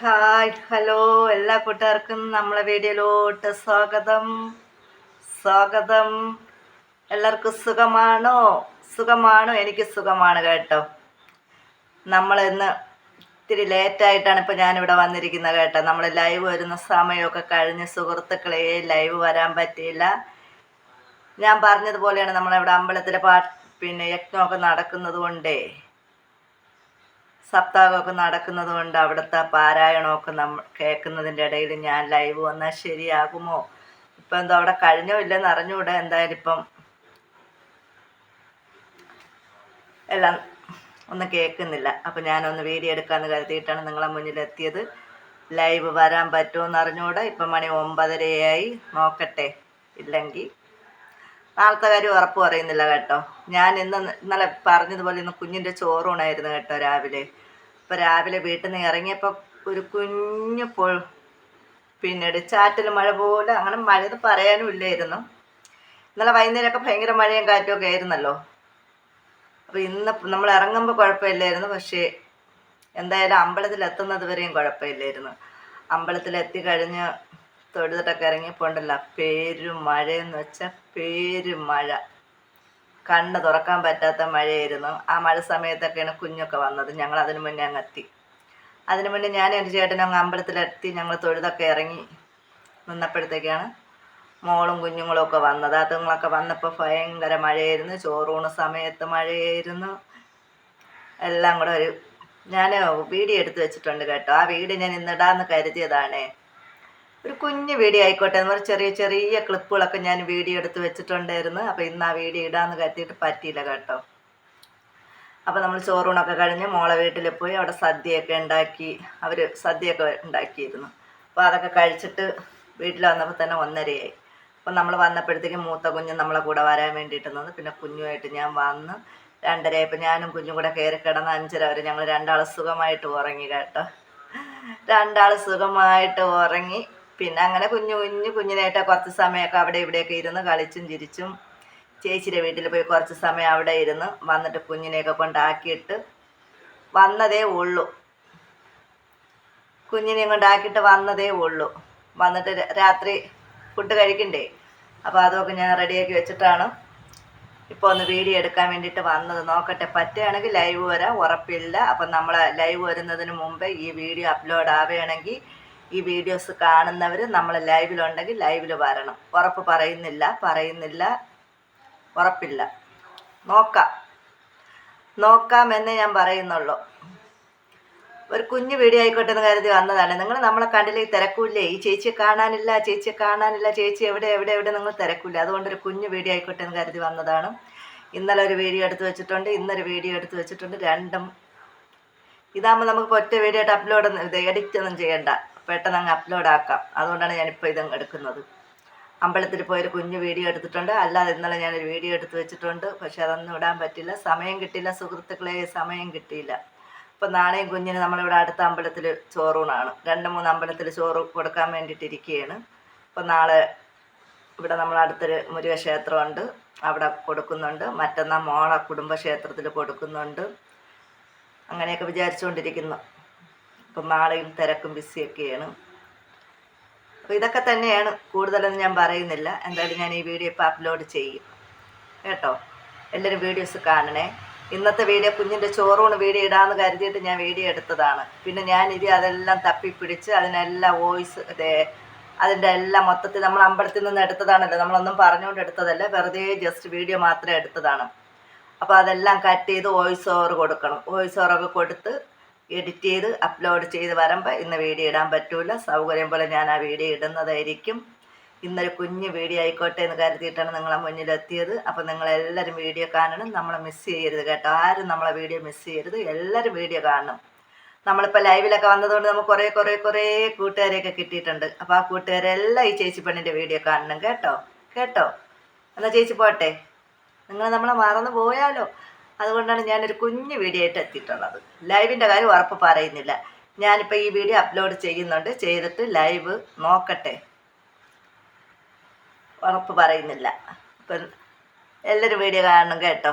Hi hello എല്ലാ കൂട്ടുകാർക്കും നമ്മളെ വീഡിയോയിലോട്ട് സ്വാഗതം. സ്വാഗതം. എല്ലാവർക്കും സുഖമാണോ? സുഖമാണോ? എനിക്ക് സുഖമാണ് കേട്ടോ. നമ്മൾ ഇന്ന് ഇത്തിരി ലേറ്റായിട്ടാണ് ഇപ്പോൾ ഞാനിവിടെ വന്നിരിക്കുന്നത് കേട്ടോ. നമ്മൾ ലൈവ് വരുന്ന സമയമൊക്കെ കഴിഞ്ഞ് സുഹൃത്തുക്കളെ ലൈവ് വരാൻ പറ്റിയില്ല. ഞാൻ പറഞ്ഞതുപോലെയാണ് നമ്മളിവിടെ അമ്പലത്തിലെ പാ പിന്നെ യജ്ഞമൊക്കെ നടക്കുന്നത് കൊണ്ടേ സപ്താഹമൊക്കെ നടക്കുന്നത് കൊണ്ട് അവിടുത്തെ പാരായണമൊക്കെ നമ്മൾ കേൾക്കുന്നതിന്റെ ഇടയിൽ ഞാൻ ലൈവ് വന്നാൽ ശരിയാകുമോ? ഇപ്പം എന്തോ അവിടെ കഴിഞ്ഞോ ഇല്ലെന്ന് അറിഞ്ഞുകൂടെ എന്തായാലും ഇപ്പം. എല്ലാം ഒന്നും കേൾക്കുന്നില്ല. അപ്പം ഞാനൊന്ന് വീഡിയോ എടുക്കാമെന്ന് കരുതിയിട്ടാണ് നിങ്ങളെ മുന്നിലെത്തിയത്. ലൈവ് വരാൻ പറ്റുമോ എന്ന് അറിഞ്ഞുകൂടെ ഇപ്പം മണി ഒമ്പതരയായി. നോക്കട്ടെ. ഇല്ലെങ്കിൽ നാളത്തെ കാര്യം ഉറപ്പ് പറയുന്നില്ല കേട്ടോ. ഞാൻ ഇന്ന് ഇന്നലെ പറഞ്ഞതുപോലെ ഇന്ന് കുഞ്ഞിന്റെ ചോറൂണായിരുന്നു കേട്ടോ രാവിലെ. അപ്പോൾ രാവിലെ വീട്ടിൽ നിന്ന് ഇറങ്ങിയപ്പോൾ ഒരു കുഞ്ഞു പൊ പിന്നീട് ചാറ്റൽ മഴ പോലെ അങ്ങനെ മഴ എന്ന് പറയാനും ഇല്ലായിരുന്നു. ഇന്നലെ വൈകുന്നേരമൊക്കെ ഭയങ്കര മഴയും കാറ്റും ഒക്കെ ആയിരുന്നല്ലോ. അപ്പോൾ ഇന്ന് നമ്മൾ ഇറങ്ങുമ്പോൾ കുഴപ്പമില്ലായിരുന്നു. പക്ഷേ എന്തായാലും അമ്പലത്തിൽ എത്തുന്നത് വരെയും കുഴപ്പമില്ലായിരുന്നു. അമ്പലത്തിൽ എത്തിക്കഴിഞ്ഞ് തൊഴുതിട്ടൊക്കെ ഇറങ്ങിയപ്പോണ്ടല്ല. പേരും മഴയെന്ന് വെച്ചാൽ പേരും മഴ. കണ്ണ് തുറക്കാൻ പറ്റാത്ത മഴയായിരുന്നു. ആ മഴ സമയത്തൊക്കെയാണ് കുഞ്ഞൊക്കെ വന്നത്. ഞങ്ങൾ അതിനു മുന്നേ അങ്ങ് എത്തി. അതിനു മുന്നേ ഞാൻ എന്റെ ചേട്ടനും അങ്ങ് അമ്പലത്തിലെത്തി. ഞങ്ങൾ തൊഴുതൊക്കെ ഇറങ്ങി നിന്നപ്പോഴത്തേക്കാണ് മോളും കുഞ്ഞുങ്ങളും ഒക്കെ വന്നത്. അതുങ്ങളൊക്കെ വന്നപ്പോൾ ഭയങ്കര മഴയായിരുന്നു. ചോറൂണ് സമയത്ത് മഴയായിരുന്നു. എല്ലാം കൂടെ ഒരു ഞാൻ വീഡിയോ എടുത്ത് വെച്ചിട്ടുണ്ട് കേട്ടോ. ആ വീഡിയോ ഞാൻ ഇന്നിടാന്ന് കരുതിയതാണേ. ഒരു കുഞ്ഞ് വീഡിയോ ആയിക്കോട്ടെ. എന്ന് പറഞ്ഞാൽ ചെറിയ ചെറിയ ക്ലിപ്പുകളൊക്കെ ഞാൻ വീഡിയോ എടുത്ത് വെച്ചിട്ടുണ്ടായിരുന്നു. അപ്പോൾ ഇന്ന് ആ വീഡിയോ ഇടാന്ന് കരുതിയിട്ട് പറ്റിയില്ല കേട്ടോ. അപ്പോൾ നമ്മൾ ചോറൂണൊക്കെ കഴിഞ്ഞ് മോളെ വീട്ടിൽ പോയി അവിടെ സദ്യയൊക്കെ ഉണ്ടാക്കി. അവർ സദ്യയൊക്കെ ഉണ്ടാക്കിയിരുന്നു. അപ്പോൾ അതൊക്കെ കഴിച്ചിട്ട് വീട്ടിൽ വന്നപ്പോൾ തന്നെ ഒന്നരയായി. അപ്പോൾ നമ്മൾ വന്നപ്പോഴത്തേക്കും മൂത്ത കുഞ്ഞ് നമ്മളെ കൂടെ വരാൻ വേണ്ടിയിട്ട് നിന്ന്. പിന്നെ കുഞ്ഞുമായിട്ട് ഞാൻ വന്ന് രണ്ടരയായപ്പോൾ ഞാനും കുഞ്ഞും കൂടെ കയറി കിടന്ന് അഞ്ചര വരെ ഞങ്ങൾ രണ്ടാൾ സുഖമായിട്ട് ഉറങ്ങി കേട്ടോ. രണ്ടാൾ സുഖമായിട്ട് ഉറങ്ങി. പിന്നെ അങ്ങനെ കുഞ്ഞു കുഞ്ഞു കുഞ്ഞിനായിട്ട് കുറച്ച് സമയമൊക്കെ അവിടെ ഇവിടെയൊക്കെ ഇരുന്ന് കളിച്ചും ചിരിച്ചും ചേച്ചിയുടെ വീട്ടിൽ പോയി കുറച്ച് സമയം അവിടെ ഇരുന്ന് വന്നിട്ട് കുഞ്ഞിനെയൊക്കെ കൊണ്ടാക്കിയിട്ട് വന്നതേ ഉള്ളൂ. കുഞ്ഞിനെയും കൊണ്ടാക്കിയിട്ട് വന്നതേ ഉള്ളൂ. വന്നിട്ട് രാത്രി ഫുഡ് കഴിക്കണ്ടേ? അപ്പോൾ അതൊക്കെ ഞാൻ റെഡിയാക്കി വെച്ചിട്ടാണ് ഇപ്പോൾ ഒന്ന് വീഡിയോ എടുക്കാൻ വേണ്ടിയിട്ട് വന്നത്. നോക്കട്ടെ പറ്റുകയാണെങ്കിൽ ലൈവ് വരാം ഉറപ്പില്ല. അപ്പം നമ്മൾ ലൈവ് വരുന്നതിന് മുമ്പേ ഈ വീഡിയോ അപ്ലോഡ് ആവുകയാണെങ്കിൽ ഈ വീഡിയോസ് കാണുന്നവർ നമ്മൾ ലൈവിലുണ്ടെങ്കിൽ ലൈവിൽ വരണം. ഉറപ്പ് പറയുന്നില്ല പറയുന്നില്ല ഉറപ്പില്ല. നോക്കാം. നോക്കാമെന്നേ ഞാൻ പറയുന്നുള്ളൂ. ഒരു കുഞ്ഞു വീഡിയോ ആയിക്കോട്ടെ എന്ന് കരുതി വന്നതാണ്. നിങ്ങൾ നമ്മളെ കണ്ടില്ല ഈ തിരക്കൂല്ലേ? ഈ ചേച്ചിയെ കാണാനില്ല ചേച്ചിയെ കാണാനില്ല ചേച്ചി എവിടെ എവിടെ എവിടെ നിങ്ങൾ തിരക്കൂല്ലേ? അതുകൊണ്ട് ഒരു കുഞ്ഞു വീഡിയോ ആയിക്കോട്ടെ എന്ന് കരുതി വന്നതാണ്. ഇന്നലെ ഒരു വീഡിയോ എടുത്ത് വെച്ചിട്ടുണ്ട് ഇന്നൊരു വീഡിയോ എടുത്ത് വെച്ചിട്ടുണ്ട് രണ്ടും. ഇതാകുമ്പോൾ നമുക്ക് ഒറ്റ വീഡിയോ ആയിട്ട് അപ്ലോഡ് എഡിറ്റ് ഒന്നും ചെയ്യണ്ട. പെട്ടെന്ന് അങ്ങ് അപ്ലോഡ് ആക്കാം. അതുകൊണ്ടാണ് ഞാനിപ്പോൾ ഇത് എടുക്കുന്നത്. അമ്പലത്തിൽ പോയൊരു കുഞ്ഞു വീഡിയോ എടുത്തിട്ടുണ്ട്. അല്ലാതെ ഇന്നലെ ഞാനൊരു വീഡിയോ എടുത്ത് വെച്ചിട്ടുണ്ട്. പക്ഷെ അതൊന്നും ഇടാൻ പറ്റില്ല. സമയം കിട്ടിയില്ല സുഹൃത്തുക്കളെ. സമയം കിട്ടിയില്ല. അപ്പം നാളെയും കുഞ്ഞിന് നമ്മളിവിടെ അടുത്ത അമ്പലത്തിൽ ചോറൂണാണ്. രണ്ട് മൂന്ന് അമ്പലത്തിൽ ചോറ് കൊടുക്കാൻ വേണ്ടിയിട്ട് ഇരിക്കുകയാണ് അപ്പം നാളെ ഇവിടെ നമ്മൾ അടുത്തൊരു മുരുകക്ഷേത്രമുണ്ട്. അവിടെ കൊടുക്കുന്നുണ്ട്. മറ്റന്നാൾ മോളെ കുടുംബക്ഷേത്രത്തിൽ കൊടുക്കുന്നുണ്ട്. അങ്ങനെയൊക്കെ വിചാരിച്ചുകൊണ്ടിരിക്കുന്നു. അപ്പം നാളെയും തിരക്കും ബിസിയൊക്കെയാണ്. അപ്പോൾ ഇതൊക്കെ തന്നെയാണ് കൂടുതലൊന്നും ഞാൻ പറയുന്നില്ല. എന്തായാലും ഞാൻ ഈ വീഡിയോ ഇപ്പോൾ അപ്ലോഡ് ചെയ്യും. കേട്ടോ? എല്ലാവരും വീഡിയോസ് കാണണേ. ഇന്നത്തെ വീഡിയോ കുഞ്ഞിന്റെ ചോറൂണ് വീഡിയോ ഇടാമെന്ന് കരുതിയിട്ട് ഞാൻ വീഡിയോ എടുത്തതാണ്. പിന്നെ ഞാൻ ഇത് അതെല്ലാം തപ്പിപ്പിടിച്ച് അതിനെല്ലാം വോയിസ് അതേ അതിന്റെ എല്ലാം മൊത്തത്തിൽ നമ്മൾ അമ്പലത്തിൽ നിന്ന് എടുത്തതാണല്ലോ. നമ്മളൊന്നും പറഞ്ഞുകൊണ്ട് എടുത്തതല്ല. വെറുതെ ജസ്റ്റ് വീഡിയോ മാത്രമേ എടുത്തതാണ്. അപ്പോൾ അതെല്ലാം കട്ട് ചെയ്ത് വോയിസ് ഓവർ കൊടുക്കണം. വോയിസ് ഓവറൊക്കെ കൊടുത്ത് എഡിറ്റ് ചെയ്ത് അപ്ലോഡ് ചെയ്ത് വരുമ്പോൾ ഇന്ന് വീഡിയോ ഇടാൻ പറ്റില്ല സൗകര്യം പോലെ ഞാൻ ആ വീഡിയോ ഇടുന്നതായിരിക്കും. ഇന്നൊരു കുഞ്ഞ് വീഡിയോ ആയിക്കോട്ടെ എന്ന് കരുതിയിട്ടാണ് നിങ്ങളെ മുന്നിലെത്തിയത്. അപ്പം നിങ്ങളെല്ലാവരും വീഡിയോ കാണണം. നമ്മളെ മിസ് ചെയ്യരുത് കേട്ടോ. ആരും നമ്മളെ വീഡിയോ മിസ് ചെയ്യരുത്. എല്ലാവരും വീഡിയോ കാണണം. നമ്മളിപ്പോൾ ലൈവിലൊക്കെ വന്നതുകൊണ്ട് നമുക്ക് കുറേ കുറേ കുറേ കൂട്ടുകാരെയൊക്കെ കിട്ടിയിട്ടുണ്ട്. അപ്പോൾ ആ കൂട്ടുകാരെല്ലാം ഈ ചേച്ചി പെണ്ണിന്റെ വീഡിയോ കാണണം കേട്ടോ. കേട്ടോ? എന്നാൽ ചേച്ചി പോട്ടെ. നിങ്ങൾ നമ്മളെ മറന്നു പോയാലോ? അതുകൊണ്ടാണ് ഞാനൊരു കുഞ്ഞു വീഡിയോ ആയിട്ട് എത്തിയിട്ടുള്ളത്. ലൈവിന്റെ കാര്യം ഉറപ്പ് പറയുന്നില്ല. ഞാനിപ്പോൾ ഈ വീഡിയോ അപ്ലോഡ് ചെയ്യുന്നുണ്ട്. ചെയ്തിട്ട് ലൈവ് നോക്കട്ടെ. ഉറപ്പ് പറയുന്നില്ല. ഇപ്പം എല്ലാവരും വീഡിയോ കാണണം കേട്ടോ.